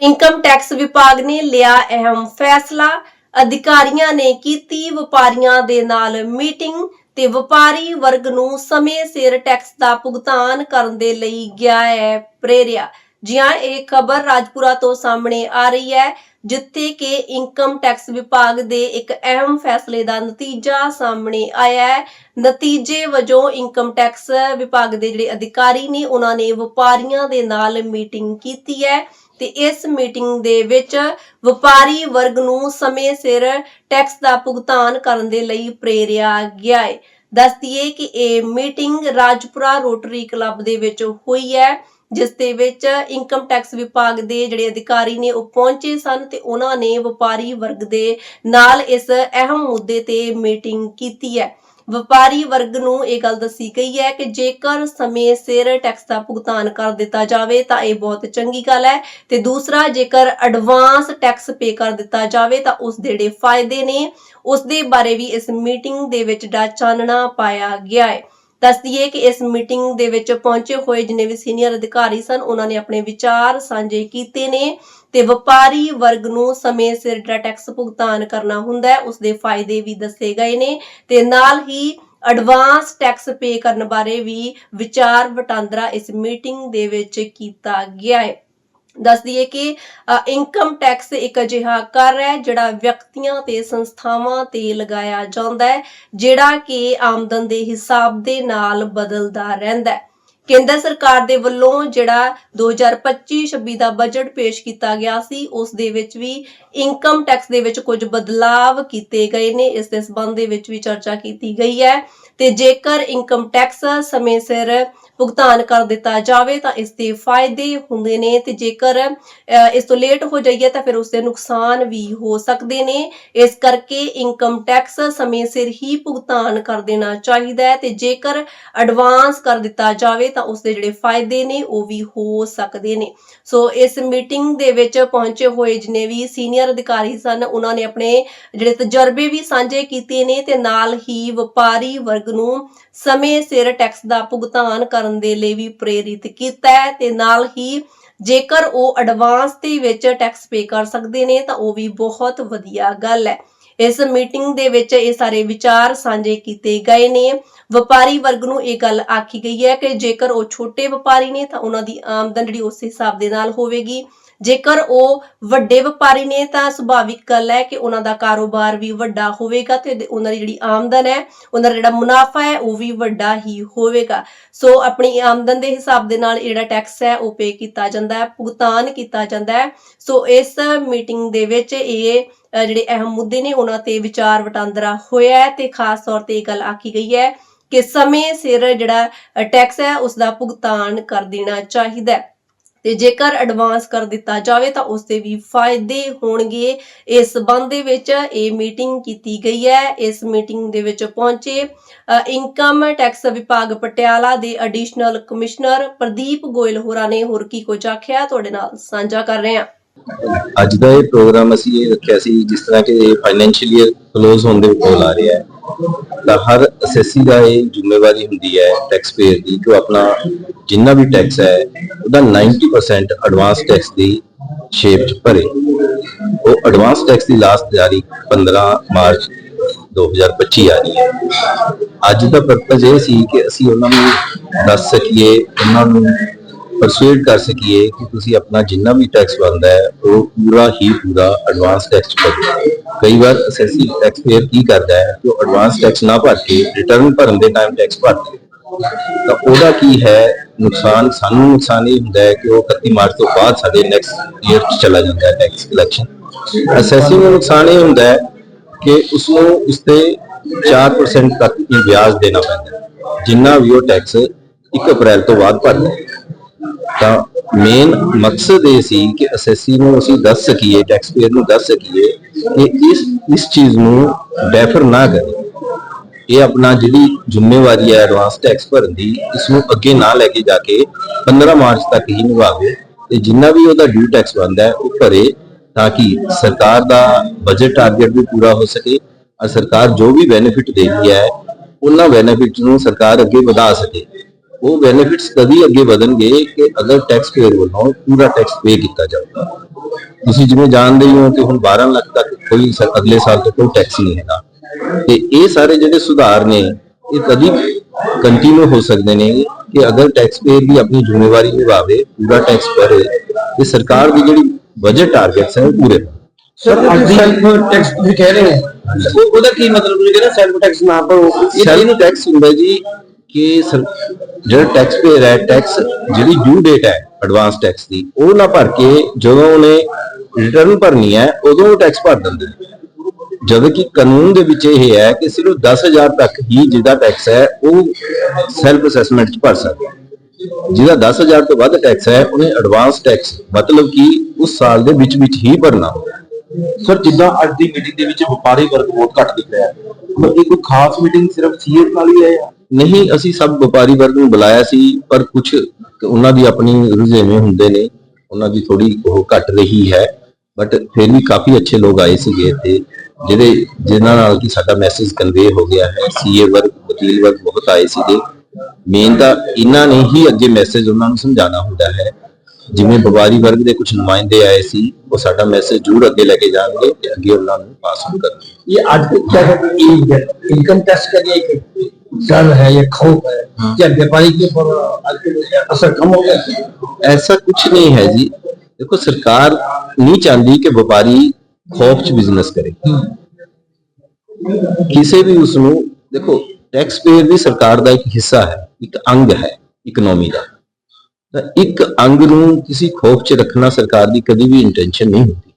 Income tax ਵਿਭਾਗ ਨੇ ਲਿਆ ਅਹਿਮ ਫੈਸਲਾ। ਅਧਿਕਾਰੀਆਂ ਨੇ ਕੀਤੀ ਵਪਾਰੀਆਂ ਦੇ ਨਾਲ ਮੀਟਿੰਗ ਤੇ ਵਪਾਰੀ ਵਰਗ ਨੂੰ ਸਮੇਂ ਸਿਰ ਟੈਕਸ ਦਾ ਭੁਗਤਾਨ ਕਰਨ ਦੇ ਲਈ ਗਿਆ ਹੈ ਪ੍ਰੇਰਿਆ। ਜੀ ਇਹ ਖਬਰ ਰਾਜਪੁਰਾ ਤੋਂ ਸਾਹਮਣੇ ਆ ਰਹੀ ਹੈ, ਜਿੱਥੇ ਕਿ ਇਨਕਮ ਟੈਕਸ ਵਿਭਾਗ ਦੇ ਇੱਕ ਅਹਿਮ ਫੈਸਲੇ ਦਾ ਨਤੀਜਾ ਸਾਹਮਣੇ ਆਇਆ ਹੈ। ਨਤੀਜੇ ਵਜੋਂ ਇਨਕਮ ਟੈਕਸ ਵਿਭਾਗ ਦੇ ਜਿਹੜੇ ਅਧਿਕਾਰੀ ਨੇ, ਉਹਨਾਂ ਨੇ ਵਪਾਰੀਆਂ ਦੇ ਨਾਲ ਮੀਟਿੰਗ ਕੀਤੀ ਹੈ। ਤੇ ਇਸ ਮੀਟਿੰਗ ਦੇ ਵਿੱਚ ਵਪਾਰੀ ਵਰਗ ਨੂੰ ਸਮੇਂ ਸਿਰ ਟੈਕਸ ਦਾ ਭੁਗਤਾਨ ਕਰਨ ਦੇ ਲਈ ਪ੍ਰੇਰਿਆ ਗਿਆ ਹੈ। ਦੱਸ ਕਿ ਇਹ ਮੀਟਿੰਗ ਰਾਜਪੁਰਾ ਰੋਟਰੀ ਕਲੱਬ ਦੇ ਵਿੱਚ ਹੋਈ ਹੈ, ਜਿਸ ਦੇ ਵਿੱਚ ਇਨਕਮ ਟੈਕਸ ਵਿਭਾਗ ਦੇ ਜਿਹੜੇ ਅਧਿਕਾਰੀ ਨੇ ਉਹ ਪਹੁੰਚੇ ਸਨ ਤੇ ਉਹਨਾਂ ਨੇ ਵਪਾਰੀ ਵਰਗ ਦੇ ਨਾਲ ਇਸ ਅਹਿਮ ਮੁੱਦੇ ਤੇ ਮੀਟਿੰਗ ਕੀਤੀ ਹੈ। ਵਪਾਰੀ ਵਰਗ ਨੂੰ ਇਹ ਗੱਲ ਦੱਸੀ ਗਈ ਹੈ ਕਿ ਜੇਕਰ ਸਮੇਂ ਸਿਰ ਟੈਕਸ ਦਾ ਭੁਗਤਾਨ ਕਰ ਦਿੱਤਾ ਜਾਵੇ ਤਾਂ ਇਹ ਬਹੁਤ ਚੰਗੀ ਗੱਲ ਹੈ ਤੇ ਦੂਸਰਾ, ਜੇਕਰ ਐਡਵਾਂਸ ਟੈਕਸ ਪੇ ਕਰ ਦਿੱਤਾ ਜਾਵੇ ਤਾਂ ਉਸ ਦੇ ਜਿਹੜੇ ਫਾਇਦੇ ਨੇ, ਉਸ ਦੇ ਬਾਰੇ ਵੀ ਇਸ ਮੀਟਿੰਗ ਦੇ ਵਿੱਚ ਦਾ ਚਾਨਣਾ ਪਾਇਆ ਗਿਆ ਹੈ। ਦੱਸ ਕਿ ਇਸ ਮੀਟਿੰਗ ਦੇ ਵਿੱਚ ਪਹੁੰਚੇ ਹੋਏ ਜਿੰਨੇ ਵੀ ਸੀਨੀਅਰ ਅਧਿਕਾਰੀ ਸਨ, ਉਹਨਾਂ ਨੇ ਆਪਣੇ ਵਿਚਾਰ ਸਾਂਝੇ ਕੀਤੇ ਨੇ। ਤੇ ਵਪਾਰੀ ਵਰਗ ਨੂੰ ਸਮੇਂ ਸਿਰ ਜਿਹੜਾ ਟੈਕਸ ਭੁਗਤਾਨ ਕਰਨਾ ਹੁੰਦਾ ਹੈ ਉਸ ਦੇ ਫਾਇਦੇ ਵੀ ਦੱਸੇ ਗਏ ਨੇ ਤੇ ਨਾਲ ਹੀ ਐਡਵਾਂਸ ਟੈਕਸ ਪੇ ਕਰਨ ਬਾਰੇ ਵੀ ਵਿਚਾਰ ਵਟਾਂਦਰਾ ਇਸ ਮੀਟਿੰਗ ਦੇ ਵਿੱਚ ਕੀਤਾ ਗਿਆ ਹੈ। ਦੱਸ ਦਈਏ ਕਿ ਇਨਕਮ ਟੈਕਸ ਇੱਕ ਅਜਿਹਾ ਕਰ ਹੈ ਜਿਹੜਾ ਵਿਅਕਤੀਆਂ ਤੇ ਸੰਸਥਾਵਾਂ ਤੇ ਲਗਾਇਆ ਜਾਂਦਾ ਹੈ, ਜਿਹੜਾ ਕਿ ਆਮਦਨ ਦੇ ਹਿਸਾਬ ਦੇ ਨਾਲ ਬਦਲਦਾ ਰਹਿੰਦਾ ਹੈ। ਕੇਂਦਰ ਸਰਕਾਰ ਦੇ ਵੱਲੋਂ ਜਿਹੜਾ 2025-26 ਦਾ ਬਜਟ ਪੇਸ਼ ਕੀਤਾ ਗਿਆ ਸੀ, ਉਸ ਦੇ ਵਿੱਚ ਵੀ ਇਨਕਮ ਟੈਕਸ ਦੇ ਵਿੱਚ ਕੁਝ ਬਦਲਾਵ ਕੀਤੇ ਗਏ ਨੇ, ਇਸ ਦੇ ਸਬੰਧ ਦੇ ਵਿੱਚ ਵੀ ਚਰਚਾ ਕੀਤੀ ਗਈ ਹੈ। ਤੇ ਜੇਕਰ ਇਨਕਮ ਟੈਕਸ ਸਮੇਂ ਸਿਰ ਭੁਗਤਾਨ ਕਰ ਦਿੱਤਾ ਜਾਵੇ, ਤਾਂ ਇਸ ਦੇ ਫਾਇਦੇ ਹੁੰਦੇ ਨੇ ਤੇ ਜੇਕਰ ਇਸ ਤੋਂ ਲੇਟ ਹੋ ਜਾਈਏ, ਤਾਂ ਫਿਰ ਉਸ ਦੇ ਨੁਕਸਾਨ ਵੀ ਹੋ ਸਕਦੇ ਨੇ। ਇਸ ਕਰਕੇ ਇਨਕਮ ਟੈਕਸ ਸਮੇਂ ਸਿਰ ਹੀ ਭੁਗਤਾਨ ਕਰ ਦੇਣਾ ਚਾਹੀਦਾ ਹੈ ਤੇ ਜੇਕਰ ਐਡਵਾਂਸ ਕਰ ਦਿੱਤਾ ਜਾਵੇ, ਤਾਂ ਉਸ ਦੇ ਜਿਹੜੇ ਫਾਇਦੇ ਨੇ ਉਹ ਵੀ ਹੋ ਸਕਦੇ ਨੇ। ਸੋ ਇਸ ਮੀਟਿੰਗ ਦੇ ਵਿੱਚ ਪਹੁੰਚੇ ਹੋਏ ਜਿਨੇ ਵੀ ਸੀਨੀਅਰ ਅਧਿਕਾਰੀ ਸਨ, ਉਹਨਾਂ ਨੇ ਆਪਣੇ ਜਿਹੜੇ ਤਜਰਬੇ ਵੀ ਸਾਂਝੇ ਕੀਤੇ ਨੇ ਤੇ ਨਾਲ ਹੀ ਵਪਾਰੀ ਵਰਗ ਨੂੰ ਸਮੇਂ ਸਿਰ ਟੈਕਸ ਦਾ ਭੁਗਤਾਨ ਕਰਨ ਦੇ ਲਈ ਵੀ ਪ੍ਰੇਰਿਤ ਕੀਤਾ ਹੈ ਤੇ ਨਾਲ ਹੀ ਜੇਕਰ ਉਹ ਐਡਵਾਂਸ ਦੇ ਵਿੱਚ ਟੈਕਸ ਪੇ ਕਰ ਸਕਦੇ ਨੇ, ਤਾਂ ਉਹ ਵੀ ਬਹੁਤ ਵਧੀਆ ਗੱਲ ਹੈ। ਇਸ ਮੀਟਿੰਗ ਦੇ ਵਿੱਚ ਇਹ ਸਾਰੇ ਵਿਚਾਰ ਸਾਂਝੇ ਕੀਤੇ ਗਏ ਨੇ। ਵਪਾਰੀ ਵਰਗ ਨੂੰ ਇਹ ਗੱਲ ਆਖੀ ਗਈ ਹੈ ਕਿ ਜੇਕਰ ਉਹ ਛੋਟੇ ਵਪਾਰੀ ਨੇ ਤਾਂ ਉਹਨਾਂ ਦੀ ਆਮਦਨ ਜਿਹੜੀ ਉਸ ਹਿਸਾਬ ਦੇ ਨਾਲ ਹੋਵੇਗੀ। ਜੇਕਰ ਉਹ ਵੱਡੇ ਵਪਾਰੀ ਨੇ ਤਾਂ ਸੁਭਾਵਿਕ ਗੱਲ ਹੈ ਕਿ ਉਹਨਾਂ ਦਾ ਕਾਰੋਬਾਰ ਵੀ ਵੱਡਾ ਹੋਵੇਗਾ ਤੇ ਉਹਨਾਂ ਦੀ ਜਿਹੜੀ ਆਮਦਨ ਹੈ, ਉਹਨਾਂ ਦਾ ਜਿਹੜਾ ਮੁਨਾਫਾ ਹੈ, ਉਹ ਵੀ ਵੱਡਾ ਹੀ ਹੋਵੇਗਾ। ਸੋ ਆਪਣੀ ਆਮਦਨ ਦੇ ਹਿਸਾਬ ਦੇ ਨਾਲ ਜਿਹੜਾ ਟੈਕਸ ਹੈ, ਉਹ ਪੇ ਕੀਤਾ ਜਾਂਦਾ ਹੈ, ਭੁਗਤਾਨ ਕੀਤਾ ਜਾਂਦਾ ਹੈ। ਸੋ ਇਸ ਮੀਟਿੰਗ ਦੇ ਵਿੱਚ ਇਹ ਜਿਹੜੇ ਅਹਿਮ ਮੁੱਦੇ ਨੇ, ਉਹਨਾਂ ਤੇ ਵਿਚਾਰ ਵਟਾਂਦਰਾ ਹੋਇਆ ਹੈ ਤੇ ਖਾਸ ਤੌਰ ਤੇ ਇਹ ਗੱਲ ਆਖੀ ਗਈ ਹੈ ਕਿ ਸਮੇਂ ਸਿਰ ਜਿਹੜਾ ਟੈਕਸ ਹੈ ਉਸ ਦਾ ਭੁਗਤਾਨ ਕਰ ਦੇਣਾ ਚਾਹੀਦਾ ਹੈ। ਤੇ ਜੇਕਰ ਐਡਵਾਂਸ ਕਰ ਦਿੱਤਾ ਜਾਵੇ ਤਾਂ ਉਸ ਦੇ ਵੀ ਫਾਇਦੇ ਹੋਣਗੇ। ਇਸ ਸੰਬੰਧ ਦੇ ਵਿੱਚ ਇਹ ਮੀਟਿੰਗ ਕੀਤੀ ਗਈ ਹੈ। ਇਸ ਮੀਟਿੰਗ ਦੇ ਵਿੱਚ ਪਹੁੰਚੇ ਇਨਕਮ ਟੈਕਸ ਵਿਭਾਗ ਪਟਿਆਲਾ ਦੇ ਐਡੀਸ਼ਨਲ ਕਮਿਸ਼ਨਰ ਪ੍ਰਦੀਪ ਗੋਇਲ ਹੋਰਾਂ ਨੇ। ਹੋਰ ਕੀ ਕੁਝ ਆਖਿਆ? ਤੁਹਾਡੇ ਨਾਲ ਸਾਂਝਾ ਕਰ ਰਹੇ ਹਾਂ। ਅੱਜ ਦਾ ਇਹ ਪ੍ਰੋਗਰਾਮ ਅਸੀਂ ਇਹ ਰੱਖਿਆ ਸੀ ਜਿਸ ਤਰ੍ਹਾਂ ਕਿ ਫਾਈਨੈਂਸ਼ੀਅਲ ਈਅਰ ਕਲੋਜ਼ ਹੋਣ ਦੇ ਕੋਲ ਆ ਰਿਹਾ ਹੈ। ਤਾਂ ਹਰ ਅਸੈਸੀ ਦਾ ਇਹ ਜ਼ਿੰਮੇਵਾਰੀ ਹੁੰਦੀ ਹੈ ਟੈਕਸ ਪੇਅਰ ਦੀ ਕਿ ਆਪਣਾ ਜਿੰਨਾ ਵੀ ਟੈਕਸ ਹੈ, ਉਹਦਾ 90% ਐਡਵਾਂਸ ਟੈਕਸ ਦੀ ਸ਼ੇਪ ਚ ਭਰੇ। ਉਹ ਐਡਵਾਂਸ ਟੈਕਸ ਦੀ ਲਾਸਟ ਜਾਰੀ 15 ਮਾਰਚ 2025 ਆ ਰਹੀ ਹੈ। ਅੱਜ ਦਾ ਪਰਪਸ ਇਹ ਸੀ ਕਿ ਅਸੀਂ ਉਹਨਾਂ ਨੂੰ ਦੱਸ ਸਕੀਏ, ਉਹਨਾਂ ਨੂੰ ਪਰਸੂਏਟ ਕਰ ਸਕੀਏ ਕਿ ਤੁਸੀਂ ਆਪਣਾ ਜਿੰਨਾ ਵੀ ਟੈਕਸ ਬਣਦਾ ਹੈ ਉਹ ਪੂਰਾ ਹੀ ਪੂਰਾ ਐਡਵਾਂਸ ਟੈਕਸ ਭਰੋ ਕਈ ਵਾਰ ਅਸੈਸੀ ਟੈਕਸ ਪੇਅਰ ਕੀ ਕਰਦਾ ਹੈ ਕਿ ਉਹ ਐਡਵਾਂਸ ਟੈਕਸ ਨਾ ਭਰ ਕੇ ਰਿਟਰਨ ਭਰਨ ਦੇ ਟਾਈਮ ਟੈਕਸ ਭਰਦਾ ਹੈ ਤਾਂ ਉਹਦਾ ਕੀ ਹੈ ਨੁਕਸਾਨ ਸਾਨੂੰ ਨੁਕਸਾਨ ਇਹ ਹੁੰਦਾ ਹੈ ਕਿ ਉਹ 31 ਮਾਰਚ ਤੋਂ ਬਾਅਦ ਸਾਡੇ ਨੈਕਸਟ ਈਅਰ ਚ ਚਲਾ ਜਾਂਦਾ ਹੈ ਟੈਕਸ ਕਲੈਕਸ਼ਨ ਅਸੈਸੀ ਨੂੰ ਨੁਕਸਾਨ ਇਹ ਹੁੰਦਾ ਹੈ ਕਿ ਉਸ ਨੂੰ ਉਸ ਤੇ 4% ਤੱਕ ਹੀ ਵਿਆਜ ਦੇਣਾ ਪੈਂਦਾ ਜਿੰਨਾ ਵੀ ਉਹ ਟੈਕਸ 1 ਅਪ੍ਰੈਲ ਤੋਂ ਬਾਅਦ ਭਰਦਾ ਹੈ ਤਾਂ ਮੇਨ ਮਕਸਦ ਇਹ ਸੀ ਕਿ ਅਸੈਸੀ ਨੂੰ ਅਸੀਂ ਦੱਸ ਸਕੀਏ ਟੈਕਸ ਪੇਅਰ ਨੂੰ ਦੱਸ ਸਕੀਏ ਕਿ ਇਸ ਇਸ ਚੀਜ਼ ਨੂੰ ਡੈਫਰ ਨਾ ਕਰੇ। ਇਹ ਆਪਣਾ ਜਿਹੜੀ ਜ਼ਿੰਮੇਵਾਰੀ ਹੈ ਐਡਵਾਂਸ ਟੈਕਸ ਭਰਨ ਦੀ, ਇਸ ਨੂੰ ਅੱਗੇ ਨਾ ਲੈ ਕੇ ਜਾ ਕੇ 15 ਮਾਰਚ ਤੱਕ ਹੀ ਨਿਭਾਵੇ ਤੇ ਜਿੰਨਾ ਵੀ ਉਹਦਾ ਡਿਊ ਟੈਕਸ ਬਣਦਾ ਹੈ, ਉਹ ਭਰੇ ਤਾਂ ਕਿ ਸਰਕਾਰ ਦਾ ਬਜਟ ਟਾਰਗੇਟ ਵੀ ਪੂਰਾ ਹੋ ਸਕੇ ਔਰ ਸਰਕਾਰ ਜੋ ਵੀ ਬੈਨੀਫਿਟ ਦੇ ਰਹੀ ਹੈ, ਉਹਨਾਂ ਬੈਨੀਫਿਟ ਨੂੰ ਸਰਕਾਰ ਅੱਗੇ ਵਧਾ ਸਕੇ। ਉਹ ਬੈਨੀਫਿਟਸ ਕਦੀ ਅੱਗੇ ਵਧਣਗੇ ਕਿ ਅਗਰ ਟੈਕਸ ਪੇਅਰ ਵੱਲੋਂ ਪੂਰਾ ਟੈਕਸ ਪੇ ਕੀਤਾ ਜਾਊਗਾ ਤੁਸੀਂ ਜਿਵੇਂ ਜਾਣਦੇ ਹੀ ਹੋ ਕਿ ਹੁਣ 12 ਲੱਖ ਤੱਕ ਕੋਈ ਸ- ਅਗਲੇ ਸਾਲ ਤੋਂ ਕੋਈ ਟੈਕਸ ਨਹੀਂ ਹੈਗਾ ਤੇ ਇਹ ਸਾਰੇ ਜਿਹੜੇ ਸੁਧਾਰ ਨੇ ਇਹ ਕਦੀ ਕੰਟੀਨਿਊ ਹੋ ਸਕਦੇ ਨੇ ਕਿ ਅਗਰ ਟੈਕਸ ਪੇਅਰ ਵੀ ਆਪਣੀ ਜ਼ਿੰਮੇਵਾਰੀ ਨਿਭਾਵੇ ਪੂਰਾ ਟੈਕਸ ਭਰੇ ਤੇ ਸਰਕਾਰ ਦੀ ਜਿਹੜੀ ਬਜਟ ਟਾਰਗੇਟਸ ਹੈ ਉਹ ਪੂਰੇ ਹੋਣ ਸਰ ਅੱਜ ਸੈਲਫ ਟੈਕਸ ਤੁਸੀਂ ਕਹਿ ਰਹੇ ਹੋ ਉਹ- ਉਹਦਾ ਕੀ ਮਤਲਬ ਤੁਸੀਂ ਕਹਿੰਦੇ ਸੈਲਫ ਟੈਕਸ ਨਾ ਭਰੋ ਇਹ ਸੈਲਫ ਟੈਕਸ ਹੁੰਦਾ ਜੀ ਕਿ ਜਿਹੜਾ ਟੈਕਸ ਪੇਅਰ ਹੈ ਟੈਕਸ ਜਿਹੜੀ ਡਿਊ ਡੇਟ ਹੈ ਐਡਵਾਂਸ ਟੈਕਸ ਦੀ, ਉਹ ਨਾ ਭਰ ਕੇ ਜਦੋਂ ਉਹਨੇ ਰਿਟਰਨ ਭਰਨੀ ਹੈ, ਉਦੋਂ ਉਹ ਟੈਕਸ ਭਰ ਦਿੰਦੇ ਨੇ। ਕਿ ਕਾਨੂੰਨ ਦੇ ਵਿੱਚ ਇਹ ਹੈ ਕਿ ਸਿਰਫ 10000 ਤੱਕ ਹੀ ਜਿਹਦਾ ਟੈਕਸ ਹੈ, ਉਹ ਸੈਲਫ ਅਸੈਸਮੈਂਟ ਚ ਭਰ ਸਕਦਾ ਜਿਹਦਾ 10000 ਤੋਂ ਵੱਧ ਟੈਕਸ ਹੈ, ਉਹਨੇ ਐਡਵਾਂਸ ਟੈਕਸ ਮਤਲਬ ਕਿ ਉਸ ਸਾਲ ਦੇ ਵਿੱਚ ਵਿੱਚ ਹੀ ਭਰਨਾ ਸਰ, ਜਿੱਦਾਂ ਅੱਜ ਦੀ ਮੀਟਿੰਗ ਦੇ ਵਿੱਚ ਵਪਾਰੀ ਵਰਗ ਬਹੁਤ ਘੱਟ ਦਿਖ ਰਿਹਾ ਹੈ। ਮਤਲਬ ਇਹ ਕੋਈ ਖਾਸ ਮੀਟਿੰਗ ਸਿਰਫ ਸੀਐਸ ਨਾਲ ਹੀ ਹੈ ਨਹੀਂ, ਅਸੀਂ ਸਭ ਵਪਾਰੀ ਵਰਗ ਨੂੰ ਬੁਲਾਇਆ ਸੀ, ਪਰ ਕੁਝ ਉਹਨਾਂ ਦੀ ਆਪਣੀ ਰੁਝੇਵੇਂ ਹੁੰਦੇ ਨੇ, ਉਹਨਾਂ ਦੀ ਥੋੜੀ ਉਹ ਘਟ ਰਹੀ ਹੈ ਬਟ ਫਿਰ ਵੀ ਕਾਫੀ ਅੱਛੇ ਲੋਕ ਆਏ ਸੀਗੇ ਤੇ ਜਿਹੜੇ, ਜਿਨ੍ਹਾਂ ਨਾਲ ਕਿ ਸਾਡਾ ਮੈਸੇਜ ਕਨਵੇ ਹੋ ਗਿਆ ਹੈ ਸੀਏ ਵਰਗ, ਵਕੀਲ ਵਰਗ ਬਹੁਤ ਆਏ ਸੀਗੇ। ਮੇਨ ਤਾਂ ਇਹਨਾਂ ਨੇ ਹੀ ਅੱਗੇ ਮੈਸੇਜ ਉਹਨਾਂ ਨੂੰ ਸਮਝਾਉਣਾ ਹੁੰਦਾ ਹੈ। ਜਿਵੇਂ ਵਪਾਰੀ ਵਰਗ ਦੇ ਕੁਝ ਨੁਮਾਇੰਦੇ ਆਏ ਸੀ, ਉਹ ਸਾਡਾ ਮੈਸੇਜ ਜ਼ਰੂਰ ਅੱਗੇ ਲੈ ਕੇ ਜਾਣਗੇ ਅੱਗੇ ਉਹਨਾਂ ਨੂੰ ਪਾਸ ਕਰਨਗੇ। ਇਹ ਅੱਜ ਤੱਕ ਇਨਕਮ ਟੈਕਸ ਕਰੀਏ ਕਿ इनकम टैक्स का ये एक डर है ये खौफ है क्या व्यापारी के ऊपर आज के असर कम हो गया ऐसा कुछ नहीं है जी देखो सरकार नहीं चाहती कि व्यापारी खौफ च बिजनेस करे ਕਿਸੇ ਵੀ ਉਸ ਨੂੰ ਦੇਖੋ ਟੈਕਸ ਪੇਅਰ ਵੀ ਸਰਕਾਰ ਦਾ ਇੱਕ ਹਿੱਸਾ ਹੈ ਇੱਕ ਅੰਗ ਹੈ ਇਕਨੋਮੀ ਦਾ ਤਾਂ ਇੱਕ ਅੰਗ ਨੂੰ ਕਿਸੇ ਖੌਫ 'ਚ ਰੱਖਣਾ ਸਰਕਾਰ ਦੀ ਕਦੀ ਵੀ ਇੰਟੈਂਸ਼ਨ ਨਹੀਂ ਹੁੰਦੀ